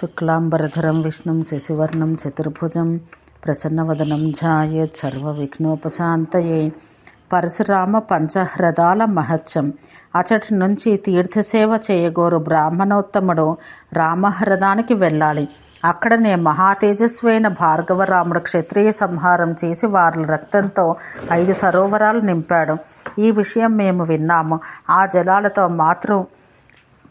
శుక్లాంబరధరం విష్ణుం శశివర్ణం చతుర్భుజం ప్రసన్నవదనం ఝాయేత్ సర్వవిఘ్నోపశాంతయే పరశురామ పంచహ్రదాల మహత్యం అచటి నుంచి తీర్థసేవ చేయగోరు బ్రాహ్మణోత్తముడు రామహ్రదానికి వెళ్ళాలి. అక్కడనే మహాతేజస్వైన భార్గవరాముడు క్షత్రియ సంహారం చేసి వారి రక్తంతో ఐదు సరోవరాలు నింపాడు. ఈ విషయం మేము విన్నాము. ఆ జలాలతో మాతృ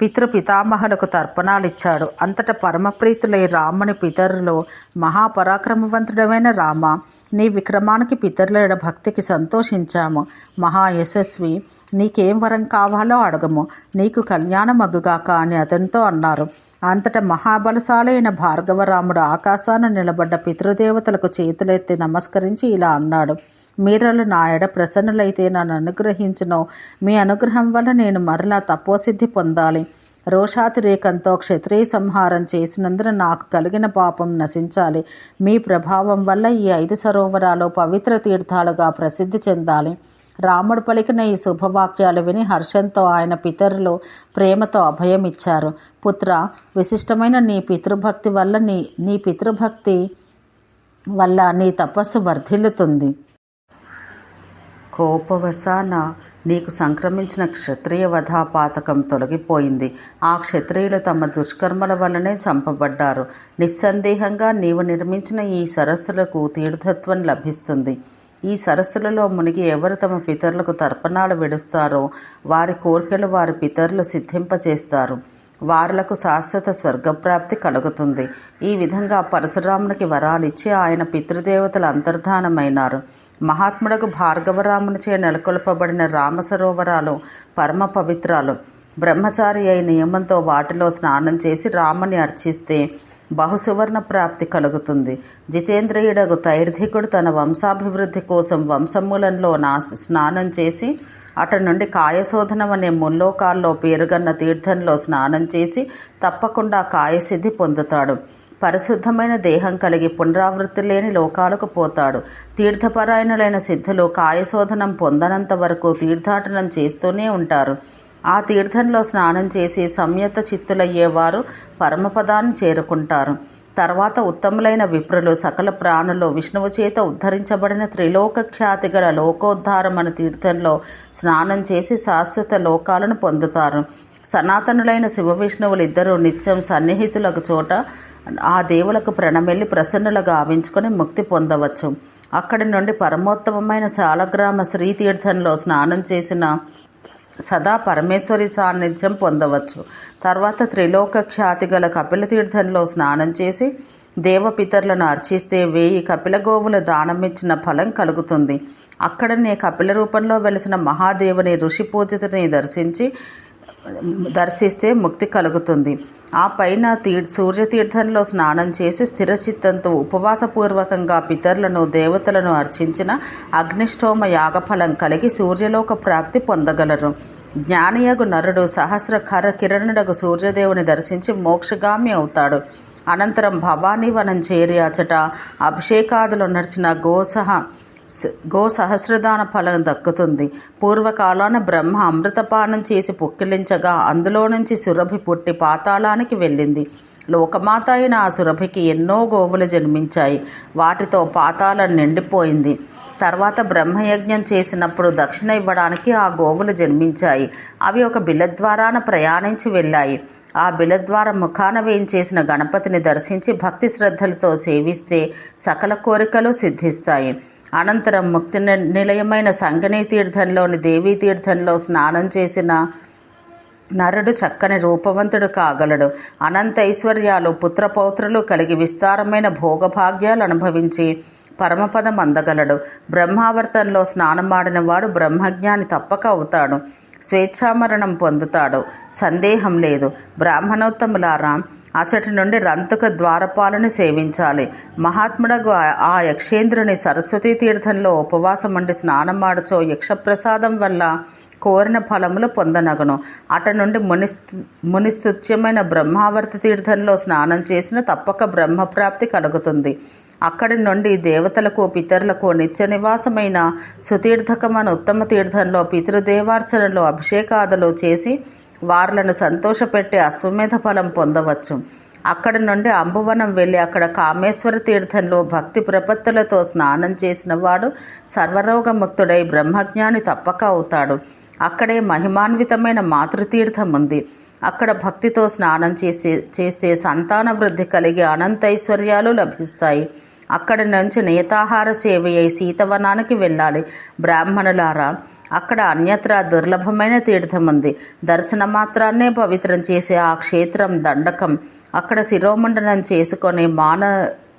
పితృపితామహులకు తర్పణాలిచ్చాడు. అంతట పరమప్రీతులై రాముని పితరులు మహాపరాక్రమవంతుడమైన రామ నీ విక్రమానికి పితరుల భక్తికి సంతోషించాము. మహా యశస్వి నీకేం వరం కావాలో అడగము. నీకు కళ్యాణమగుగాక అని అతనితో అన్నారు. అంతట మహాబలశాలైన భార్గవరాముడు ఆకాశాన నిలబడ్డ పితృదేవతలకు చేతులెత్తి నమస్కరించి ఇలా అన్నాడు. మీరలు నా ఎడ ప్రసన్నులైతే నన్ను అనుగ్రహించును. మీ అనుగ్రహం వల్ల నేను మరలా తపోసిద్ధి పొందాలి. రోషాతిరేకంతో క్షత్రియ సంహారం చేసినందున నాకు కలిగిన పాపం నశించాలి. మీ ప్రభావం వల్ల ఈ ఐదు సరోవరాలు పవిత్ర తీర్థాలుగా ప్రసిద్ధి చెందాలి. రాముడు పలికిన ఈ శుభవాక్యాలు విని హర్షంతో ఆయన పితరులు ప్రేమతో అభయం ఇచ్చారు పుత్ర విశిష్టమైన నీ పితృభక్తి వల్ల నీ నీ పితృభక్తి వల్ల నీ తపస్సు వర్ధిల్లుతుంది. కోపవశాన నీకు సంక్రమించిన క్షత్రియ వధా పాతకం తొలగిపోయింది. ఆ క్షత్రియులు తమ దుష్కర్మల వల్లనే చంపబడ్డారు. నిస్సందేహంగా నీవు నిర్మించిన ఈ సరస్సులకు తీర్థత్వం లభిస్తుంది. ఈ సరస్సులలో మునిగి ఎవరు తమ పితరులకు తర్పణాలు విడుస్తారో వారి కోరికలు వారి పితరులు సిద్ధింపచేస్తారు. వారులకు శాశ్వత స్వర్గప్రాప్తి కలుగుతుంది. ఈ విధంగా పరశురామునికి వరాలిచ్చి ఆయన పితృదేవతలు అంతర్ధానమైనారు. మహాత్ముడకు భార్గవరామునిచే నెలకొల్పబడిన రామసరోవరాలు పరమ పవిత్రాలు. బ్రహ్మచారి అయి నియమంతో వాటిలో స్నానం చేసి రాముని అర్చిస్తే బహుసువర్ణ ప్రాప్తి కలుగుతుంది. జితేంద్రియుడగు తైర్ధికుడు తన వంశాభివృద్ధి కోసం వంశమూలంలో నా స్నానం చేసి అటు నుండి కాయశోధనం అనే ముల్లోకాల్లో పేరుగన్న తీర్థంలో స్నానం చేసి తప్పకుండా కాయసిద్ధి పొందుతాడు. పరిశుద్ధమైన దేహం కలిగి పునరావృత్తి లేని లోకాలకు పోతాడు. తీర్థపరాయణులైన సిద్ధులు కాయశోధనం పొందనంత వరకు తీర్థాటనం చేస్తూనే ఉంటారు. ఆ తీర్థంలో స్నానం చేసి సంయత చిత్తులయ్యేవారు పరమపదాన్ని చేరుకుంటారు. తర్వాత ఉత్తములైన విప్రులు సకల ప్రాణులు విష్ణువు చేత ఉద్ధరించబడిన త్రిలోక ఖ్యాతి గల లోకోద్ధారం అనే తీర్థంలో స్నానం చేసి శాశ్వత లోకాలను పొందుతారు. సనాతనులైన శివ విష్ణువులు ఇద్దరు నిత్యం సన్నిహితులకు చోట ఆ దేవులకు ప్రణమెల్లి ప్రసన్నులు గావించుకొని ముక్తి పొందవచ్చు. అక్కడి నుండి పరమోత్తమమైన శాలగ్రామ శ్రీతీర్థంలో స్నానం చేసిన సదా పరమేశ్వరి సాన్నిధ్యం పొందవచ్చు. తర్వాత త్రిలోక ఖ్యాతి గల కపిల తీర్థంలో స్నానం చేసి దేవపితరులను అర్చిస్తే వేయి కపిల గోవుల దానమిచ్చిన ఫలం కలుగుతుంది. అక్కడనే కపిల రూపంలో వెలిసిన మహాదేవుని ఋషి పూజితని దర్శించి దర్శిస్తే ముక్తి కలుగుతుంది. ఆ పైన తీ సూర్యతీర్థంలో స్నానం చేసి స్థిరచిత్తంతో ఉపవాసపూర్వకంగా పితరులను దేవతలను అర్చించిన అగ్నిష్టోమ యాగఫలం కలిగి సూర్యలోక ప్రాప్తి పొందగలరు. జ్ఞానియగు నరుడు సహస్ర కర కిరణుడగు సూర్యదేవుని దర్శించి మోక్షగామి అవుతాడు. అనంతరం భవానీ వనం చేరి అచట అభిషేకాదులు నడిచిన గోసహ గో సహస్రదాన ఫలం దక్కుతుంది. పూర్వకాలాన బ్రహ్మ అమృతపానం చేసి పుక్కిలించగా అందులో నుంచి సురభి పుట్టి పాతాళానికి వెళ్ళింది. లోకమాత అయిన ఆ సురభికి ఎన్నో గోవులు జన్మించాయి. వాటితో పాతాళం నిండిపోయింది. తర్వాత బ్రహ్మయజ్ఞం చేసినప్పుడు దక్షిణ ఇవ్వడానికి ఆ గోవులు జన్మించాయి. అవి ఒక బిలద్వారాన ప్రయాణించి వెళ్ళాయి. ఆ బిలద్వార ముఖాన వేయించేసిన గణపతిని దర్శించి భక్తి శ్రద్ధలతో సేవిస్తే సకల కోరికలు సిద్ధిస్తాయి. అనంతరం ముక్తి నిలయమైన సంగనీ తీర్థంలోని దేవీ తీర్థంలో స్నానం చేసిన నరుడు చక్కని రూపవంతుడు కాగలడు. అనంత ఐశ్వర్యాలు పుత్రపౌత్రులు కలిగి విస్తారమైన భోగభాగ్యాలు అనుభవించి పరమపదం అందగలడు. బ్రహ్మావర్తంలో స్నానమాడిన వాడు బ్రహ్మజ్ఞాని తప్పక అవుతాడు. స్వేచ్ఛామరణం పొందుతాడు. సందేహం లేదు. బ్రాహ్మణోత్తములారా అచటి నుండి రంతక ద్వారపాలను సేవించాలి. మహాత్ముడకు ఆ యక్షేంద్రుని సరస్వతీ తీర్థంలో ఉపవాసం ఉండి స్నానమాడుచో యక్షప్రసాదం వల్ల కోరిన ఫలములు పొందనగను. అట నుండి ముని మునిస్తుత్యమైన బ్రహ్మావర్తి తీర్థంలో స్నానం చేసిన తప్పక బ్రహ్మప్రాప్తి కలుగుతుంది. అక్కడి నుండి దేవతలకు పితరులకు నిత్య నివాసమైన సుతీర్థకమైన ఉత్తమ తీర్థంలో పితృదేవార్చనలో అభిషేకాదులు చేసి వారులను సంతోషపెట్టి అశ్వమేధ ఫలం పొందవచ్చు. అక్కడి నుండి అంబువనం వెళ్ళి అక్కడ కామేశ్వర తీర్థంలో భక్తి ప్రపత్తులతో స్నానం చేసిన వాడు సర్వరోగముక్తుడై బ్రహ్మజ్ఞాని తప్పక అవుతాడు. అక్కడే మహిమాన్వితమైన మాతృతీర్థం ఉంది. అక్కడ భక్తితో స్నానం చేసి చేస్తే సంతాన వృద్ధి కలిగి అనంతైశ్వర్యాలు లభిస్తాయి. అక్కడి నుంచి నేతాహార సేవ అయి సీతవనానికి వెళ్ళాలి. బ్రాహ్మణులారా అక్కడ అన్యత్ర దుర్లభమైన తీర్థం ఉంది దర్శన మాత్రాన్నే పవిత్రం చేసే ఆ క్షేత్రం దండకం. అక్కడ శిరోమండనం చేసుకొని మాన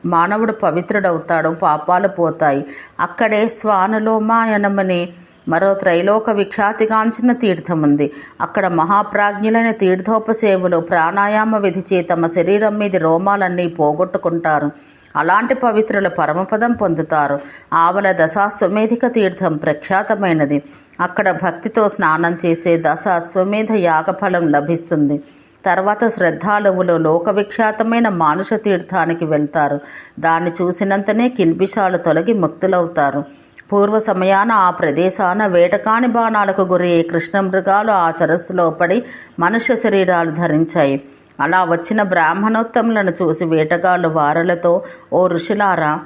మానవుడు పవిత్రుడవుతాడు పాపాలు పోతాయి. అక్కడే స్వానులోమాయనమని మరో త్రైలోక విఖ్యాతిగాంచిన తీర్థం ఉంది అక్కడ మహాప్రాజ్ఞులైన తీర్థోపసేవులు ప్రాణాయామ విధిచే తమ శరీరం మీద రోమాలన్నీ పోగొట్టుకుంటారు. అలాంటి పవిత్రులు పరమపదం పొందుతారు. ఆవల దశాశ్వమేధిక తీర్థం ప్రఖ్యాతమైనది. అక్కడ భక్తితో స్నానం చేస్తే దశ అశ్వమేధ యాగఫలం లభిస్తుంది. తర్వాత శ్రద్ధాలువులు లోకవిఖ్యాతమైన మానుష తీర్థానికి వెళ్తారు. దాన్ని చూసినంతనే కిల్బిషాలు తొలగి ముక్తులవుతారు. పూర్వ సమయాన ఆ ప్రదేశాన వేటకాని బాణాలకు గురయ్యే కృష్ణ మృగాలు ఆ సరస్సులో పడి మనుష్య శరీరాలు ధరించాయి. అలా వచ్చిన బ్రాహ్మణోత్తములను చూసి వేటగాళ్ళు వారలతో ఓ ఋషులారా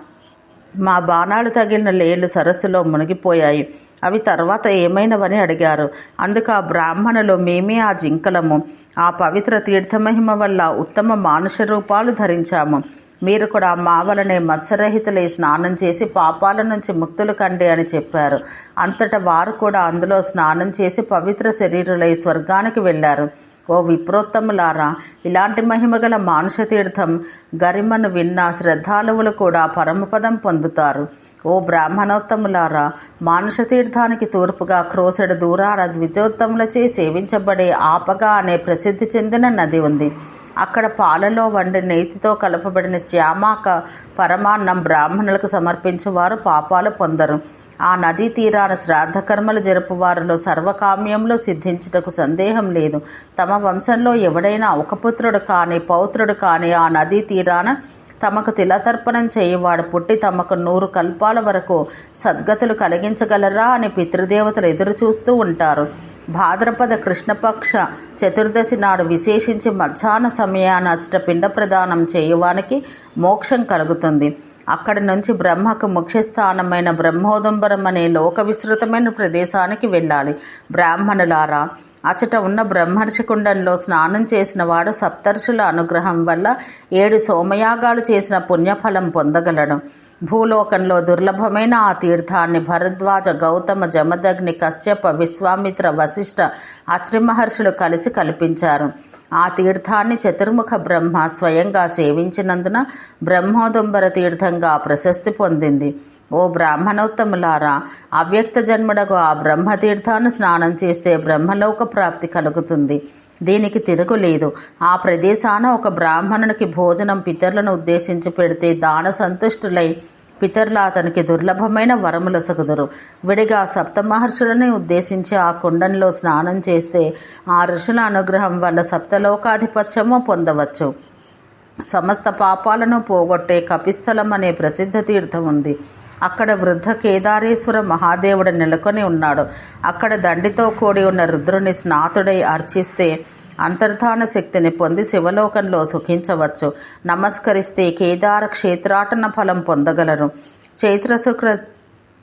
మా బాణాలు తగిలిన లేళ్ళు సరస్సులో మునిగిపోయాయి. అవి తర్వాత ఏమైనవని అడిగారు. అందుకు ఆ బ్రాహ్మణులు మేమే ఆ జింకలము. ఆ పవిత్ర తీర్థమహిమ వల్ల ఉత్తమ మానుష రూపాలు ధరించాము. మీరు కూడా మా వలనే మత్స్యరహితులై స్నానం చేసి పాపాల నుంచి ముక్తులు కండి అని చెప్పారు. అంతటా వారు కూడా అందులో స్నానం చేసి పవిత్ర శరీరులై స్వర్గానికి వెళ్ళారు. ఓ విప్రోత్తములారా ఇలాంటి మహిమగల మానుష తీర్థం గరిమను విన్న శ్రద్ధాలువులు కూడా పరమపదం పొందుతారు. ఓ బ్రాహ్మణోత్తములారా మానుష తీర్థానికి తూర్పుగా క్రోసెడు దూరాన ద్విజోత్తములచే సేవించబడే ఆపగా అనే ప్రసిద్ధి చెందిన నది ఉంది. అక్కడ పాలలో వండి నేతితో కలపబడిన శ్యామాక పరమాన్నం బ్రాహ్మణులకు సమర్పించేవారు పాపాలు పొందరు. ఆ నదీ తీరాన శ్రాద్ధకర్మలు జరుపు వారిలో సర్వకామ్యంలో సిద్ధించుటకు సందేహం లేదు. తమ వంశంలో ఎవడైనా ఒక పుత్రుడు కాని పౌత్రుడు కాని ఆ నదీ తీరాన తమకు తిలతర్పణం చేయవాడు పుట్టి తమకు నూరు కల్పాల వరకు సద్గతులు కలిగించగలరా అని పితృదేవతలు ఎదురు చూస్తూ ఉంటారు. భాద్రపద కృష్ణపక్ష చతుర్దశి నాడు విశేషించి మధ్యాహ్న సమయాన అచ్చట పిండ ప్రదానం చేయువానికి మోక్షం కలుగుతుంది. అక్కడి నుంచి బ్రహ్మకు ముఖ్యస్థానమైన బ్రహ్మోదంబరం అనే లోక విస్తృతమైన ప్రదేశానికి వెళ్ళాలి. బ్రాహ్మణులారా అచట ఉన్న బ్రహ్మర్షి కుండంలో స్నానం చేసిన వాడు సప్తర్షుల అనుగ్రహం వల్ల ఏడు సోమయాగాలు చేసిన పుణ్యఫలం పొందగలడు. భూలోకంలో దుర్లభమైన ఆ తీర్థాన్ని భరద్వాజ గౌతమ జమదగ్ని కశ్యప విశ్వామిత్ర వశిష్ఠ అత్రిమహర్షులు కలిసి కల్పించారు. ఆ తీర్థాన్ని చతుర్ముఖ బ్రహ్మ స్వయంగా సేవించినందున బ్రహ్మోదంబర తీర్థంగా ప్రశస్తి పొందింది. ఓ బ్రాహ్మణోత్తములారా అవ్యక్త జన్మడకు ఆ బ్రహ్మతీర్థాన్ని స్నానం చేస్తే బ్రహ్మలోక ప్రాప్తి కలుగుతుంది. దీనికి తిరుగులేదు ఆ ప్రదేశాన ఒక బ్రాహ్మణునికి భోజనం పితరులను ఉద్దేశించి పెడితే దాన సంతుష్టులై పితరులు అతనికి దుర్లభమైన వరములసగుదురు విడిగా సప్తమహర్షులని ఉద్దేశించి ఆ కుండంలో స్నానం చేస్తే ఆ ఋషుల అనుగ్రహం వల్ల సప్తలోకాధిపత్యము పొందవచ్చు. సమస్త పాపాలను పోగొట్టే కపిస్థలం అనే ప్రసిద్ధ తీర్థం ఉంది. అక్కడ వృద్ధ కేదారేశ్వర మహాదేవుడు నెలకొని ఉన్నాడు. అక్కడ దండితో కూడి ఉన్న రుద్రుని స్నాతుడై అర్చిస్తే అంతర్ధాన శక్తిని పొంది శివలోకంలో సుఖించవచ్చు. నమస్కరిస్తే కేదార క్షేత్రాటన ఫలం పొందగలరు. చైత్ర శుక్ర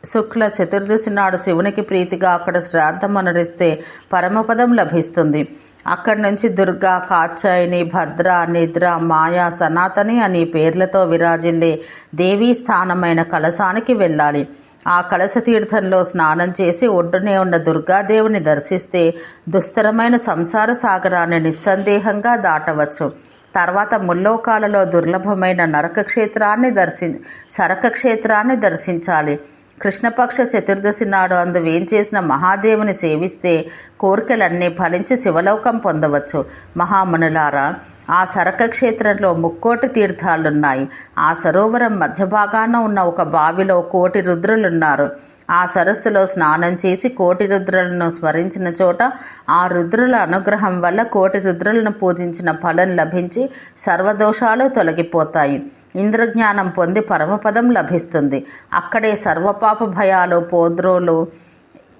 శుక్ల చతుర్దశి నాడు శివునికి ప్రీతిగా అక్కడ శ్రాద్ధం అనురిస్తే పరమపదం లభిస్తుంది. అక్కడి నుంచి దుర్గా కాచాయిని భద్ర నిద్ర మాయా సనాతని అనే పేర్లతో విరాజిల్లే దేవీ స్థానమైన కలశానికి వెళ్ళాలి. ఆ కలశ తీర్థంలో స్నానం చేసి ఒడ్డునే ఉన్న దుర్గాదేవిని దర్శిస్తే దుస్తరమైన సంసార సాగరాన్ని నిస్సందేహంగా దాటవచ్చు. తర్వాత ముల్లోకాలలో దుర్లభమైన నరక క్షేత్రాన్ని దర్శి సరక క్షేత్రాన్ని దర్శించాలి. కృష్ణపక్ష చతుర్దశి నాడు అందు వేంచేసిన మహాదేవుని సేవిస్తే కోరికలన్నీ ఫలించి శివలోకం పొందవచ్చు. మహామునులారా ఆ సరకక్షేత్రంలో ముక్కోటి తీర్థాలున్నాయి. ఆ సరోవరం మధ్య భాగాన ఉన్న ఒక బావిలో కోటి రుద్రులున్నారు. ఆ సరస్సులో స్నానం చేసి కోటి రుద్రులను స్మరించిన చోట ఆ రుద్రుల అనుగ్రహం వల్ల కోటి రుద్రులను పూజించిన ఫలం లభించి సర్వదోషాలు తొలగిపోతాయి. ఇంద్రజ్ఞానం పొంది పరమపదం లభిస్తుంది. అక్కడే సర్వపాప భయాలు పోద్రోలు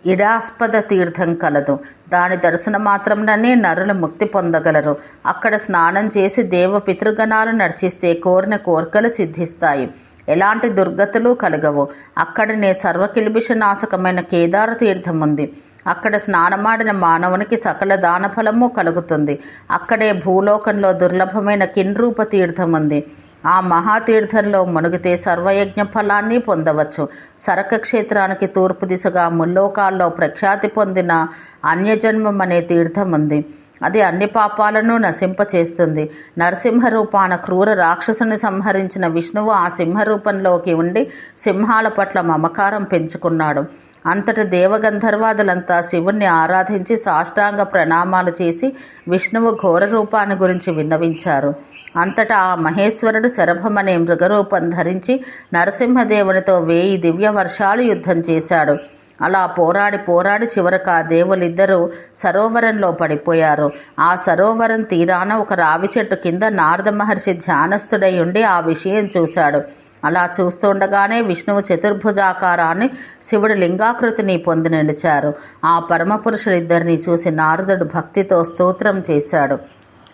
ఇడాస్పద తీర్థం కలదు. దాని దర్శన మాత్రంలోనే నరులు ముక్తి పొందగలరు. అక్కడ స్నానం చేసి దేవ పితృగణాలు నడిచిస్తే కోరిన కోరికలు సిద్ధిస్తాయి. ఎలాంటి దుర్గతులు కలగవు. అక్కడనే సర్వకిల్బిష నాశకమైన కేదార తీర్థం ఉంది. అక్కడ స్నానమాడిన మానవునికి సకల దానఫలము కలుగుతుంది. అక్కడే భూలోకంలో దుర్లభమైన కిన్రూప తీర్థం ఉంది. ఆ మహాతీర్థంలో మునిగితే సర్వయజ్ఞ ఫలాన్ని పొందవచ్చు. సరక క్షేత్రానికి తూర్పు దిశగా ముల్లోకాల్లో ప్రఖ్యాతి పొందిన అన్యజన్మం అనే తీర్థం ఉంది అది అన్ని పాపాలను నశింపచేస్తుంది. నరసింహ రూపాన క్రూర రాక్షసుని సంహరించిన విష్ణువు ఆ సింహరూపంలోకి ఉండి సింహాల పట్ల మమకారం పెంచుకున్నాడు. అంతటి దేవగంధర్వాదులంతా శివుణ్ణి ఆరాధించి సాష్టాంగ ప్రణామాలు చేసి విష్ణువు ఘోర రూపాన్ని గురించి విన్నవించారు. అంతటా ఆ మహేశ్వరుడు శరభమనే మృగరూపం ధరించి నరసింహదేవునితో వేయి దివ్య వర్షాలు యుద్ధం చేశాడు. అలా పోరాడి పోరాడి చివరకు ఆ దేవులిద్దరూ సరోవరంలో పడిపోయారు. ఆ సరోవరం తీరాన ఒక రావి చెట్టు కింద నారద మహర్షి ధ్యానస్థుడై ఉండి ఆ విషయం చూశాడు. అలా చూస్తుండగానే విష్ణువు చతుర్భుజాకారాన్ని శివుడు లింగాకృతిని పొంది నిలిచారు. ఆ పరమపురుషులిద్దరిని చూసి నారదుడు భక్తితో స్తోత్రం చేశాడు.